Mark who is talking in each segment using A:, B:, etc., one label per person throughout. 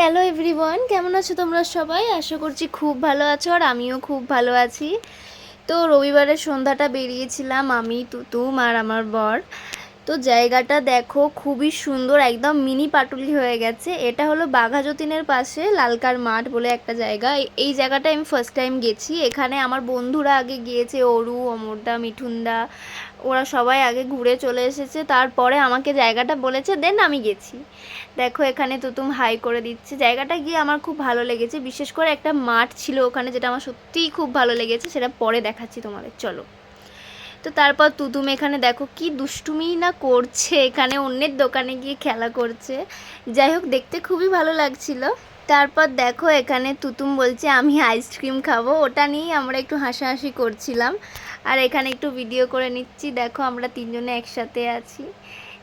A: Hello everyone কেমন আছো তোমরা সবাই? আশা করছি খুব ভালো আছো আর আমিও খুব ভালো আছি। তো রবিবারের সন্ধ্যাটা বেরিয়েছিলাম আমি, তুতুম আর আমার বর। তো জায়গাটা দেখো খুবই সুন্দর, একদম মিনি পাটুলি হয়ে গেছে। এটা হলো বাঘা যতীনের পাশে লালকার মাঠ বলে একটা জায়গা। এই- জায়গাটা আমি ফার্স্ট টাইম গেছি। এখানে আমার বন্ধুরা আগে গিয়েছে, অরু, অমরদা, মিঠুনদা, ওরা সবাই আগে ঘুরে চলে এসেছে। তারপরে আমাকে জায়গাটা বলেছে, দেন আমি গেছি। দেখো এখানে তুতুম হাই করে দিচ্ছে। জায়গাটা গিয়ে আমার খুব ভালো লেগেছে। বিশেষ করে একটা মাঠ ছিল ওখানে যেটা আমার সত্যিই খুব ভালো লেগেছে, সেটা পরে দেখাচ্ছি তোমাদের। চলো। তো তারপর তুতুম এখানে দেখো কি দুষ্টুমি না করছে, এখানে অন্যের দোকানে গিয়ে খেলা করছে। যাই হোক, দেখতে খুবই ভালো লাগছিল। তারপর দেখো এখানে তুতুম বলছে, আমি আইসক্রিম খাব। ওটা নিয়েই আমরা একটু হাসাহাসি করছিলাম। আর এখানে একটু ভিডিও করে নিচ্ছি। দেখো আমরা তিনজনে একসাথে আছি।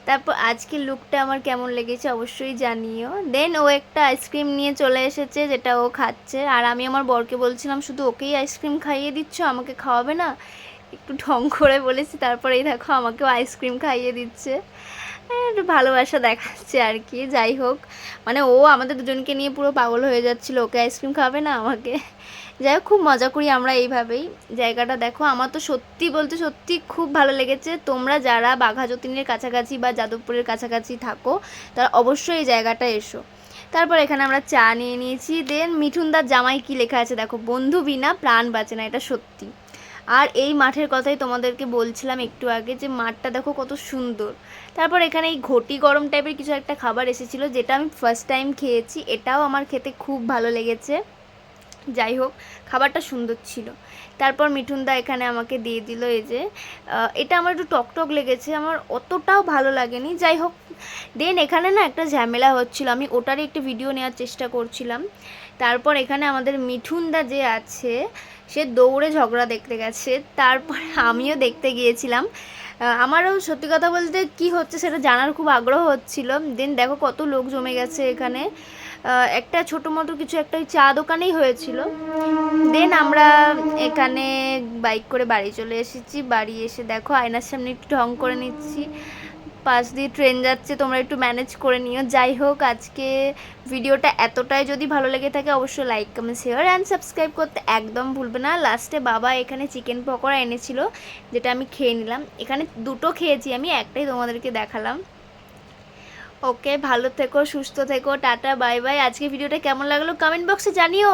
A: তারপর আজকে লুকটা আমার কেমন লেগেছে অবশ্যই জানিও। দেন ও একটা আইসক্রিম নিয়ে চলে এসেছে, যেটা ও খাচ্ছে। আর আমি আমার বরকে বলছিলাম, শুধু ওকেই আইসক্রিম খাইয়ে দিচ্ছ? আমাকে খাওয়াবে না? একটু ঢং করে বলেছি তারপরে এই দেখো আমাকেও আইসক্রিম খাইয়ে দিচ্ছে। হ্যাঁ, একটু ভালোবাসা দেখাচ্ছে আর কি যাই হোক। মানে ও আমাদের দুজনকে নিয়ে পুরো পাগল হয়ে যাচ্ছিল ওকে আইসক্রিম খাবে না আমাকে। যাই হোক খুব মজা করি আমরা এইভাবেই। জায়গাটা দেখো আমার তো সত্যি বলতে সত্যি খুব ভালো লেগেছে। তোমরা যারা বাঘা যতীনের কাছাকাছি বা যাদবপুরের কাছাকাছি থাকো তারা অবশ্যই এই জায়গাটা এসো। তারপর এখানে আমরা চা নিয়ে নিয়েছি। দেন মিঠুনদার জামাই কি লেখা আছে দেখো বন্ধু বিনা প্রাণ বাঁচে না। এটা সত্যি। আর এই মাঠের কথাই তোমাদেরকে বলছিলাম একটু আগে যে মাঠটা দেখো কত সুন্দর। তারপর এখানে এই ঘটি গরম টাইপের কিছু একটা খাবার এসেছিল যেটা আমি ফার্স্ট টাইম খেয়েছি, এটাও আমার খেতে খুব ভালো লেগেছে। যাই হোক, খাবারটা সুন্দর ছিল। তারপর মিঠুনদা এখানে আমাকে দিয়ে দিল এই যে এটা আমার একটু টকটক লেগেছে, আমার অতটাও ভালো লাগেনি। যাই হোক দেন এখানে না একটা ঝামেলা হচ্ছিল। আমি ওটারই একটু ভিডিও নেওয়ার চেষ্টা করছিলাম। তারপর এখানে আমাদের মিঠুনদা যে আছে, সে দৌড়ে ঝগড়া দেখতে গেছে। তারপর আমিও দেখতে গিয়েছিলাম। আমারও সত্যি কথা বলতে কি হচ্ছে সেটা জানার খুব আগ্রহ হচ্ছিল। দেন দেখো কত লোক জমে গেছে এখানে। একটা ছোটো মোটো কিছু একটা চা দোকানেই হয়েছিল। দেন আমরা এখানে বাইক করে বাড়ি চলে এসেছি। বাড়ি এসে দেখো আয়নার সামনে একটু ঢং করে নিচ্ছি। পাশ দিয়ে ট্রেন যাচ্ছে, তোমরা একটু ম্যানেজ করে নিও। যাই হোক, আজকে ভিডিওটা এতটাই। যদি ভালো লেগে থাকে, অবশ্যই like comment share and subscribe করতে একদম ভুলবে না। লাস্টে বাবা এখানে চিকেন পকোড়া এনেছিল, যেটা আমি খেয়ে নিলাম। এখানে দুটো খেয়েছি আমি, একটাই তোমাদেরকে দেখালাম। ওকে ভালো থেকো, সুস্থ থেকো, টাটা বাই বাই আজকে ভিডিওটা কেমন লাগল? কমেন্ট বক্সে জানিও।